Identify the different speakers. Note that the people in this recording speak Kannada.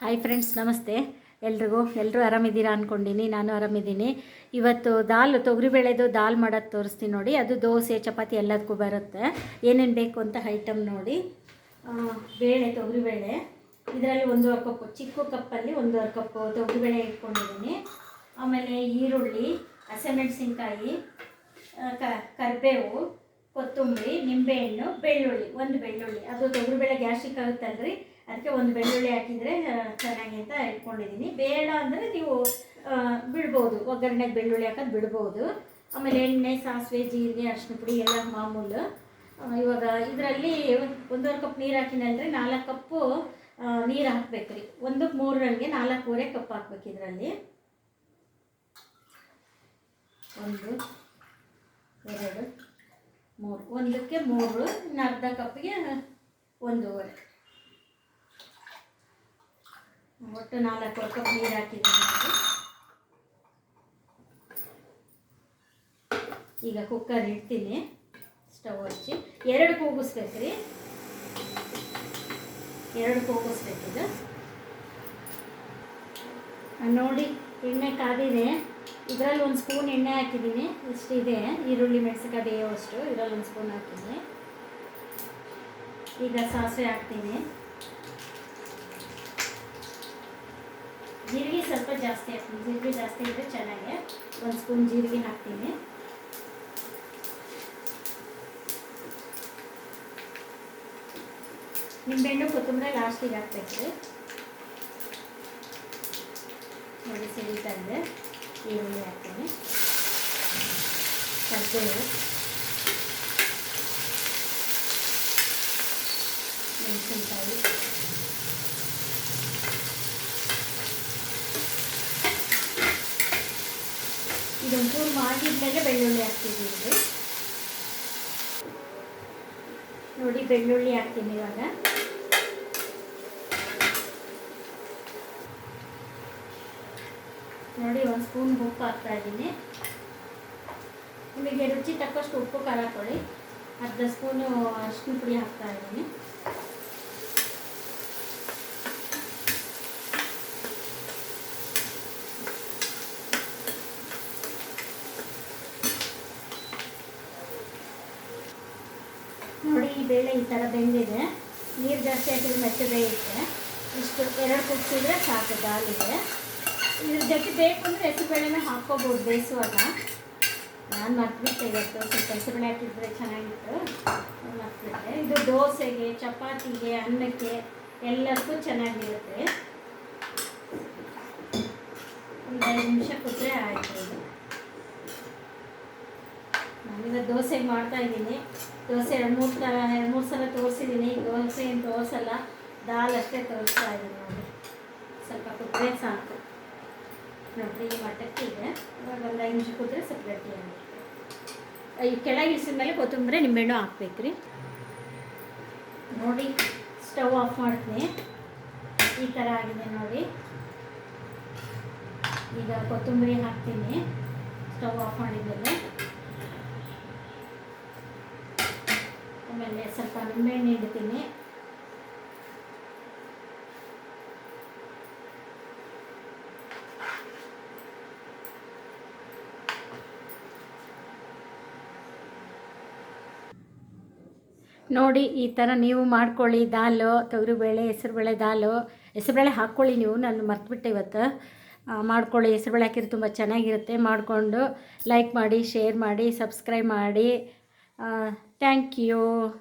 Speaker 1: ಹಾಯ್ ಫ್ರೆಂಡ್ಸ್ ನಮಸ್ತೆ. ಎಲ್ರಿಗೂ ಎಲ್ಲರೂ ಆರಾಮಿದ್ದೀರಾ ಅಂದ್ಕೊಂಡಿನಿ ನಾನು ಆರಾಮಿದ್ದೀನಿ. ಇವತ್ತು ದಾಲ್ ತೊಗರಿಬೇಳೆದು ದಾಲ್ ಮಾಡೋದು ತೋರಿಸ್ತೀನಿ ನೋಡಿ. ಅದು ದೋಸೆ, ಚಪಾತಿ ಎಲ್ಲದಕ್ಕೂ ಬರುತ್ತೆ. ಏನೇನು ಬೇಕು ಅಂತ ಐಟಮ್ ನೋಡಿ. ಬೇಳೆ ತೊಗರಿಬೇಳೆ ಇದರಲ್ಲಿ ಒಂದೂವರೆ ಕಪ್ಪು ಚಿಕ್ಕ ಕಪ್ಪಲ್ಲಿ ಒಂದೂವರೆ ಕಪ್ಪು ತೊಗರಿಬೇಳೆ ಇಟ್ಕೊಂಡಿದ್ದೀನಿ. ಆಮೇಲೆ ಈರುಳ್ಳಿ, ಹಸಿಮೆಣಸಿನ್ಕಾಯಿ ಕರಿಬೇವು, ಕೊತ್ತಂಬರಿ, ನಿಂಬೆಹಣ್ಣು, ಬೆಳ್ಳುಳ್ಳಿ, ಒಂದು ಬೆಳ್ಳುಳ್ಳಿ. ಅದು ತೊಗರಿಬೇಳೆ ಗ್ಯಾಸ್ಟ್ರಿಕ್ ಆಗುತ್ತಲ್ರಿ? ಅದಕ್ಕೆ ಒಂದು ಬೆಳ್ಳುಳ್ಳಿ ಹಾಕಿದರೆ ಚೆನ್ನಾಗಿ ಅಂತ ಇಟ್ಕೊಂಡಿದ್ದೀನಿ. ಬೇಡ ಅಂದರೆ ನೀವು ಬಿಡ್ಬೋದು. ಒಗ್ಗರಣೆಗೆ ಬೆಳ್ಳುಳ್ಳಿ ಹಾಕೋದು ಬಿಡ್ಬೋದು. ಆಮೇಲೆ ಎಣ್ಣೆ, ಸಾಸಿವೆ, ಜೀರಿಗೆ ಅರಿಶಿನ ಪುಡಿ ಎಲ್ಲ ಮಾಮೂಲು. ಇವಾಗ ಇದರಲ್ಲಿ ಒಂದೂವರೆ ಕಪ್ ನೀರು ಹಾಕಿನಲ್ರಿ, ನಾಲ್ಕು ಕಪ್ಪು ನೀರು ಹಾಕ್ಬೇಕು ರೀ ಒಂದಕ್ಕೆ ಮೂರರಲ್ಲಿಗೆ ನಾಲ್ಕೂವರೆ ಕಪ್ ಹಾಕ್ಬೇಕು ಇದರಲ್ಲಿ. ಒಂದು, ಎರಡು, ಮೂರು. ಒಂದಕ್ಕೆ ಮೂರು, ಇನ್ನು ಅರ್ಧ ಕಪ್ಪಿಗೆ ಒಂದೂವರೆ. ಒಟ್ಟು ನಾಲ್ಕು ಕಪ್ ನೀರು ಹಾಕಿದ್ದೀನಿ. ಈಗ ಕುಕ್ಕರ್ ಇಡ್ತೀನಿ. ಸ್ಟವ್ ಹಚ್ಚಿ. ಎರಡು ಕೂಗಿಸ್ಬೇಕು ರೀ ಎರಡು ಕೂಗಿಸ್ಬೇಕಿದು ನೋಡಿ, ಎಣ್ಣೆ ಕಾದಿದೆ. ಇದರಲ್ಲಿ ಒಂದು ಸ್ಪೂನ್ ಎಣ್ಣೆ ಹಾಕಿದ್ದೀನಿ. ಇಷ್ಟು ಇಷ್ಟಿದೆ ಈರುಳ್ಳಿ, ಮೆಣಸಿನ್ಕಾಯಿ ಬೇಯೋಷ್ಟು ಇದರಲ್ಲಿ ಒಂದು ಸ್ಪೂನ್ ಹಾಕಿದ್ದೀನಿ. ಈಗ ಸಾಸಿವೆ ಹಾಕ್ತೀನಿ. ಜೀರಿಗೆ ಸ್ವಲ್ಪ ಜಾಸ್ತಿ ಹಾಕ್ತೀನಿ. ಜೀರಿಗೆ ಜಾಸ್ತಿ ಇದ್ದರೆ ಚೆನ್ನಾಗೆ ಒಂದು ಸ್ಪೂನ್ ಜೀರಿಗೆ ಹಾಕ್ತೀನಿ. ನಿಂಬೆಹಣ್ಣು ಕೊತ್ತಂಬರಿ ಲಾಸ್ಟಿಗೆ ಹಾಕ್ಬೇಕು ನೋಡಿ ಸಿಡಿತಾ ಇದೆ. ಈರುಳ್ಳಿ ಹಾಕ್ತೀನಿ. ಕರ್ಬೇವು. ಮೆಣಸಿನ್ಕಾಯಿ. ಇದೊಂಚೂರು ಮಾಡಿದ್ಮೇಲೆ ಬೆಳ್ಳುಳ್ಳಿ ಹಾಕ್ತಿದ್ದೀವಿ ನೋಡಿ, ಬೆಳ್ಳುಳ್ಳಿ ಹಾಕ್ತೀನಿ ಇವಾಗ. ನೋಡಿ, ಒಂದು ಸ್ಪೂನ್ ಉಪ್ಪು ಹಾಕ್ತಾ ಇದ್ದೀನಿ. ನಿಮಗೆ ರುಚಿ ತಕ್ಕಷ್ಟು ಉಪ್ಪು ಖಾರ ಹಾಕೊಳ್ಳಿ ಅರ್ಧ ಸ್ಪೂನು ಅರಿಶಿನ ಪುಡಿ ಹಾಕ್ತಾ ಇದ್ದೀನಿ. ಬೇಳೆ ಈ ಥರ ಬೆಂದಿದೆ. ನೀರು ಜಾಸ್ತಿ ಹಾಕಿದ್ರೆ ಮತ್ತೆ ಬೇಯುತ್ತೆ ಇಷ್ಟು ಎರಡು ಕುದಿಸಿದ್ರೆ ಸಾಕು ದಾಲಿಗೆ ಇದ್ರ ಜೊತೆ ಬೇಕು ಅಂದರೆ ಹೆಸರುಬೇಳೆನ ಹಾಕ್ಕೋಬೋದು, ಬೇಯಿಸುವಾಗ. ನಾನು ಮರ್ತ್ಬಿಟ್ಟೆ ಇವತ್ತು. ಸ್ವಲ್ಪ ಹೆಸರುಬೇಳೆ ಹಾಕಿದ್ರೆ ಚೆನ್ನಾಗಿತ್ತು. ನಾನ್ ಮರ್ತ್ಬಿಟ್ಟೆ. ಇದು ದೋಸೆಗೆ, ಚಪಾತಿಗೆ, ಅನ್ನಕ್ಕೆ ಎಲ್ಲದಕ್ಕೂ ಚೆನ್ನಾಗಿರುತ್ತೆ. ಒಂದು ಐದು ನಿಮಿಷ ಕುದ್ರೆ ಆಯಿತು. ಇದು ದೋಸೆಗೆ ದೋಸೆ ಮಾಡ್ತಾ ಇದ್ದೀನಿ. ದೋಸೆ, ಎರಡು ಮೂರು ಸಲ ಎರಡು ಮೂರು ಸಲ ತೋರಿಸಿದ್ದೀನಿ ದೋಸೆ ಏನು ತೋರಿಸಲ್ಲ ದಾಲ್ ಅಷ್ಟೇ ತೋರಿಸ್ತಾ ಇದ್ದೀನಿ ನೋಡಿ. ಸ್ವಲ್ಪ ಕುದ್ರೆ ಸಾಕು. ನೋಡ್ರಿ, ಈ ಮಟ್ಟಕ್ಕೆ ಇದೆ. ಇವಾಗ ಒಂದು ಐದು ನಿಮಿಷ ಕುದ್ರೆ ಸ್ವಲ್ಪ ಗಟ್ಟಿ ಈ ಕೆಳಗೆ ಇಳಿಸಿದ ಮೇಲೆ ಕೊತ್ತಂಬರಿ, ನಿಂಬೆಹಣ್ಣು ಹಾಕ್ಬೇಕು ರೀ ನೋಡಿ, ಸ್ಟವ್ ಆಫ್ ಮಾಡ್ತೀನಿ. ಈ ಥರ ಆಗಿದೆ ನೋಡಿ. ಈಗ ಕೊತ್ತಂಬರಿ ಹಾಕ್ತೀನಿ. ಸ್ಟವ್ ಆಫ್ ಮಾಡಿದ್ಮೇಲೆ. ಆಮೇಲೆ ಸ್ವಲ್ಪ ನಿಂಬೆಹಣ್ಣು ಇಡ್ತೀನಿ. ನೋಡಿ, ಈ ಥರ ನೀವು ಮಾಡ್ಕೊಳ್ಳಿ. ದಾಲು, ತೊಗರಿಬೇಳೆ, ಹೆಸರುಬೇಳೆ ದಾಲು. ಹೆಸರುಬೇಳೆ ಹಾಕ್ಕೊಳ್ಳಿ ನೀವು, ನಾನು ಮರ್ತುಬಿಟ್ಟೆ ಇವತ್ತು. ಮಾಡ್ಕೊಳ್ಳಿ. ಹೆಸರುಬೇಳೆ ಹಾಕಿದ್ರೆ ತುಂಬ ಚೆನ್ನಾಗಿರುತ್ತೆ. ಮಾಡಿಕೊಂಡು ಲೈಕ್ ಮಾಡಿ ಶೇರ್ ಮಾಡಿ ಸಬ್ಸ್ಕ್ರೈಬ್ ಮಾಡಿ. Thank you.